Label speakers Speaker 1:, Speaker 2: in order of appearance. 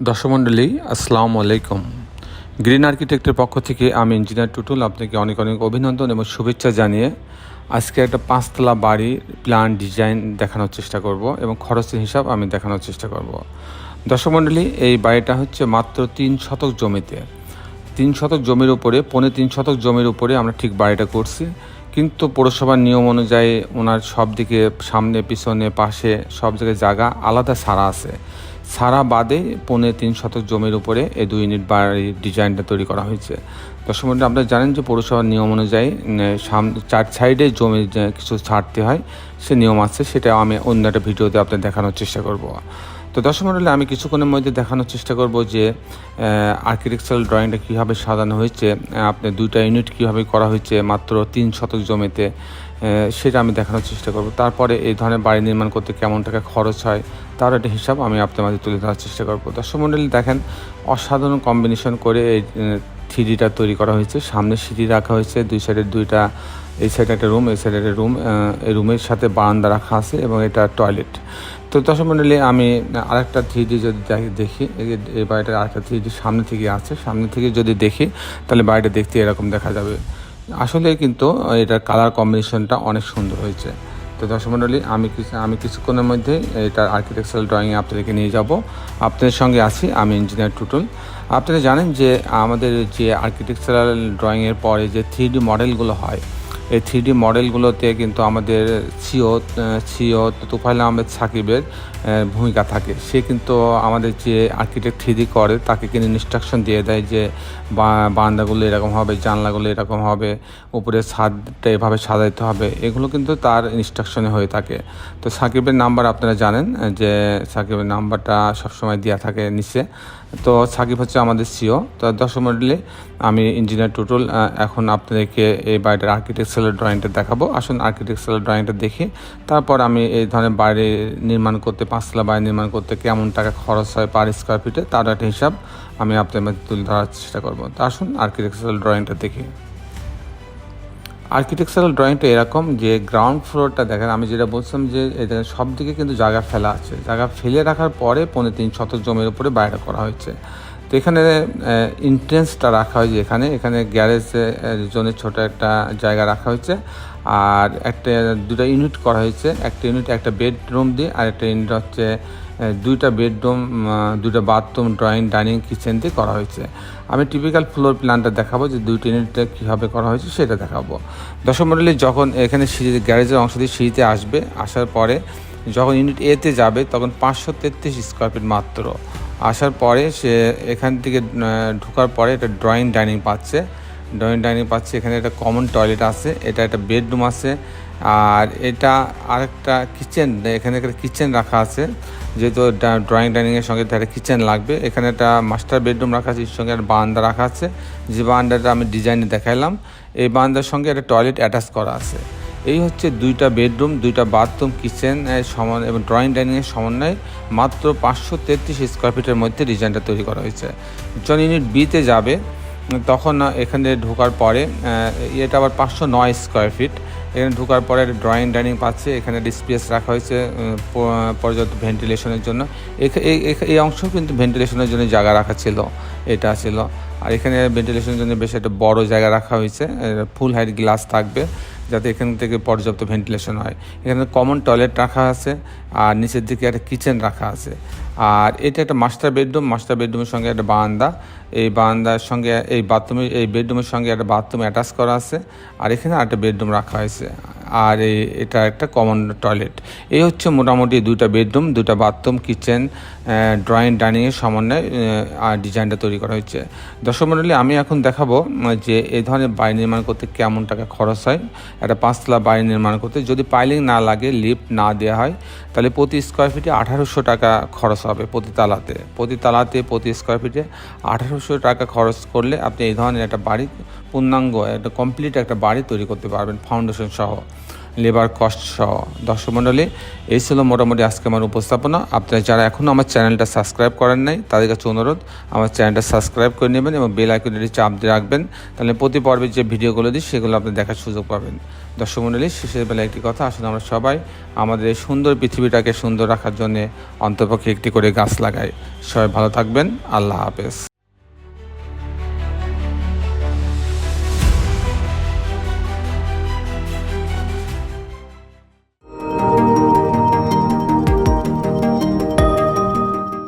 Speaker 1: দর্শকমণ্ডলী, আসসালামু আলাইকুম। গ্রিন আর্কিটেক্টের পক্ষ থেকে আমি ইঞ্জিনিয়ার টুটুল আপনাকে অনেক অনেক অভিনন্দন এবং শুভেচ্ছা জানিয়ে আজকে একটা পাঁচতলা বাড়ির প্ল্যান ডিজাইন দেখানোর চেষ্টা করব এবং খরচের হিসাব আমি দেখানোর চেষ্টা করব। দর্শকমণ্ডলী, এই বাড়িটা হচ্ছে মাত্র তিন শতক জমিতে। তিন শতক জমির উপরে, পৌনে তিন শতক জমির উপরে আমরা ঠিক বাড়িটা করছি। কিন্তু পৌরসভার নিয়ম অনুযায়ী ওনার সব দিকে সামনে, পিছনে, পাশে সব জায়গায় জায়গা আলাদা সারা আছে। সারা বাদে পৌনে তিন শতক জমির উপরে এই দুই ইউনিট বাড়ির ডিজাইনটা তৈরি করা হয়েছে। মধ্যে আপনারা জানেন যে পৌরসভার নিয়ম অনুযায়ী সাম, চার সাইডে জমি কিছু ছাড়তে হয়, সে নিয়ম আছে, সেটা আমি অন্য একটা ভিডিওতে আপনাদের দেখানোর চেষ্টা করব। তো দর্শক মণ্ডলী আমি কিছুক্ষণের মধ্যে দেখানোর চেষ্টা করব যে আর্কিটেকচারাল ড্রয়িংটা কীভাবে সাজানো হয়েছে আপনার দুইটা ইউনিট কীভাবে করা হয়েছে মাত্র তিন শতক জমিতে সেটা আমি দেখানোর চেষ্টা করব। তারপরে এই ধরনের বাড়ি নির্মাণ করতে কেমন টাকা খরচ হয় তার একটা হিসাব আমি আপনার মাঝে তুলে ধরার চেষ্টা করব। দর্শক মণ্ডলী, দেখেন, অসাধারণ কম্বিনেশন করে এই থ্রি ডিটা তৈরি করা হয়েছে। সামনে সিঁড়ি রাখা হয়েছে, দুই সাইডের দুইটা, এই সাইডে একটা রুম এই সাইডে একটা রুম এই রুমের সাথে বারান্দা রাখা আছে এবং এটা টয়লেট তো দর্শক মণ্ডলী, আমি আরেকটা থ্রি ডি যদি দেখি- এই বাড়িটার আরেকটা থ্রিডি সামনে থেকে আছে। সামনে থেকে যদি দেখি, তাহলে বাড়িটা দেখতে এরকম দেখা যাবে। আসলে কিন্তু, এটার কালার কম্বিনেশনটা অনেক সুন্দর হয়েছে। তো দর্শক আমি কিছু, আমি কিছুক্ষণের মধ্যে এটা আর্কিটেকচারাল ড্রয়িংয়ে আপনাদেরকে নিয়ে যাব। আপনাদের সঙ্গে আছি আমি ইঞ্জিনিয়ার টুটুল। আপনারা জানেন যে আমাদের যে আর্কিটেকচারাল ড্রয়িংয়ের পরে যে থ্রি ডি মডেলগুলো হয় এই থ্রি মডেলগুলোতে কিন্তু আমাদের সিও সিও তুফাইল আহমেদ সাকিবের ভূমিকা থাকে। সে কিন্তু আমাদের যে আর্কিটেক্ট থ্রি করে, তাকে কিন্তু ইনস্ট্রাকশন দিয়ে দেয় যে বারান্দাগুলো এরকম হবে, জানলাগুলো এরকম হবে উপরে ছাদটা এভাবে সাজাইতে হবে। এগুলো কিন্তু তার ইনস্ট্রাকশনে হয়ে থাকে। তো সাকিবের নাম্বার আপনারা জানেন, যে সাকিবের নাম্বারটা সবসময় দেওয়া থাকে নিচে। তো সাকিব হচ্ছে আমাদের সিও। তো দর্শক মডেলে আমি ইঞ্জিনিয়ার টুটুল এখন আপনাদেরকে এই বাড়িটার আর্কিটেকচারাল ড্রয়িংটা দেখাবো। আসুন আর্কিটেকচারাল ড্রয়িংটা দেখে। তারপর আমি এই ধরনের বাড়ি নির্মাণ করতে, পাঁচতলা বাড়ি নির্মাণ করতে কেমন টাকা খরচ হয় পার স্কোয়ার ফিটে তার একটা হিসাব আমি আপনার মধ্যে তুলে ধরার চেষ্টা করব। তো আসুন আর্কিটেকচারাল ড্রয়িংটা দেখি। আর্কিটেকচারাল ড্রয়িংটা এরকম যে গ্রাউন্ড ফ্লোরটা দেখেন, আমি যেটা বলছিলাম যে এটা সব দিকে কিন্তু জায়গা ফেলা আছে। জায়গা ফেলে রাখার পরে পৌনে তিন শতক জমির উপরে বাইরে করা হয়েছে। তো এখানে ইন্ট্রেন্সটা রাখা হয়েছে এখানে। এখানে গ্যারেজ জন্য ছোট একটা জায়গা রাখা হয়েছে। আর একটা, দুটা ইউনিট করা হয়েছে। একটা ইউনিট একটা বেডরুম দিয়ে, আর একটা ইউনিট হচ্ছে দুইটা বেডরুম দুইটা বাথরুম ড্রয়িং ডাইনিং কিচেন দিয়ে করা হয়েছে। আমি টিপিক্যাল ফ্লোর প্ল্যানটা দেখাবো যে দুইটা ইউনিটটা কীভাবে করা হয়েছে, সেটা দেখাবো। দশম মডেলে যখন এখানে সিঁড়ি গ্যারেজের অংশ দিয়ে সিঁড়িতে আসবে, আসার পরে যখন ইউনিট এতে যাবে, তখন পাঁচশো তেত্রিশ স্কোয়ার ফিট মাত্র। আসার পরে সে এখান থেকে ঢোকার পরে একটা ড্রয়িং ডাইনিং পাচ্ছে। ড্রয়িং ডাইনিং পাচ্ছে, এখানে একটা কমন টয়লেট আছে, এটা একটা বেডরুম আছে, আর এটা আরেকটা কিচেন এখানে একটা কিচেন রাখা আছে, যেহেতু ড্রয়িং ডাইনিংয়ের সঙ্গে একটা কিচেন লাগবে। এখানে একটা মাস্টার বেডরুম রাখা আছে, এর সঙ্গে একটা বারান্দা রাখা আছে। যে বারান্দাটা আমি ডিজাইনে দেখাইলাম, এই বারান্দার সঙ্গে একটা টয়লেট অ্যাটাচ করা আছে। এই হচ্ছে দুইটা বেডরুম, দুইটা বাথরুম, কিচেন সমান, এবং ড্রয়িং ডাইনিংয়ের সমন্বয়ে মাত্র পাঁচশো তেত্রিশ স্কোয়ার ফিটের মধ্যে ডিজাইনটা তৈরি করা হয়েছে। যখন ইউনিট বিতে যাবে, তখন এখানে ঢোকার পরে এটা আবার পাঁচশো নয় স্কোয়ার ফিট এখানে ঢোকার পরে ড্রয়িং ডাইনিং পাচ্ছে, এখানে ডিসপ্লেস রাখা হয়েছে পর্যাপ্ত ভেন্টিলেশনের জন্য। এই অংশ কিন্তু ভেন্টিলেশনের জন্য জায়গা রাখা ছিল, এটা ছিল। আর এখানে ভেন্টিলেশনের জন্য বেশ একটা বড় জায়গা রাখা হয়েছে ফুল হাইট গ্লাস থাকবে। যাতে এখান থেকে পর্যাপ্ত ভেন্টিলেশন হয়। এখানে কমন টয়লেট রাখা আছে, আর নিচের দিকে একটা কিচেন রাখা আছে। আর এটা একটা মাস্টার বেডরুম মাস্টার বেডরুমের সঙ্গে একটা বারান্দা। এই বারান্দার সঙ্গে, এই বাথরুমের এই বেডরুমের সঙ্গে একটা বাথরুম অ্যাটাচ করা আছে। আর এখানে আরেকটা বেডরুম রাখা হয়েছে। আর এটা একটা কমন টয়লেট এই হচ্ছে মোটামুটি দুইটা বেডরুম দুইটা বাথরুম কিচেন ড্রয়িং ডাইনিংয়ের সমন্বয়ে ডিজাইনটা তৈরি করা হয়েছে। দর্শক মণ্ডলী আমি এখন দেখাবো যে এই ধরনের বাড়ি নির্মাণ করতে কেমন টাকা খরচ হয়। একটা পাঁচতলা বাড়ি নির্মাণ করতে যদি পাইলিং না লাগে লিফট না দেওয়া হয়, তাহলে প্রতি স্কোয়ার ফিটে আঠারোশো টাকা খরচ হবে প্রতি তালাতে। প্রতি তালাতে প্রতি স্কোয়ার ফিটে আঠারোশো টাকা খরচ করলে আপনি এই ধরনের একটা বাড়ি, পূর্ণাঙ্গ, একটা কমপ্লিট একটা বাড়ি তৈরি করতে পারবেন ফাউন্ডেশন সহ। লেবার কস্ট সহ। দর্শক মণ্ডলী এই ছিল মোটামুটি আজকে আমার উপস্থাপনা। আপনারা যারা এখনও আমার চ্যানেলটা সাবস্ক্রাইব করেন নাই, তাদের কাছে অনুরোধ, আমার চ্যানেলটা সাবস্ক্রাইব করে নেবেন এবং বেল আইকনটি চাপ দিয়ে রাখবেন। তাহলে প্রতি পর্বে যে ভিডিওগুলো দিই, সেগুলো আপনি দেখার সুযোগ পাবেন। দর্শক মণ্ডলী শেষের বেলা একটি কথা আসলে আমরা সবাই আমাদের এই সুন্দর পৃথিবীটাকে সুন্দর রাখার জন্য অন্তপক্ষে একটি করে গাছ লাগাই। সবাই ভালো থাকবেন, আল্লাহ হাফেজ।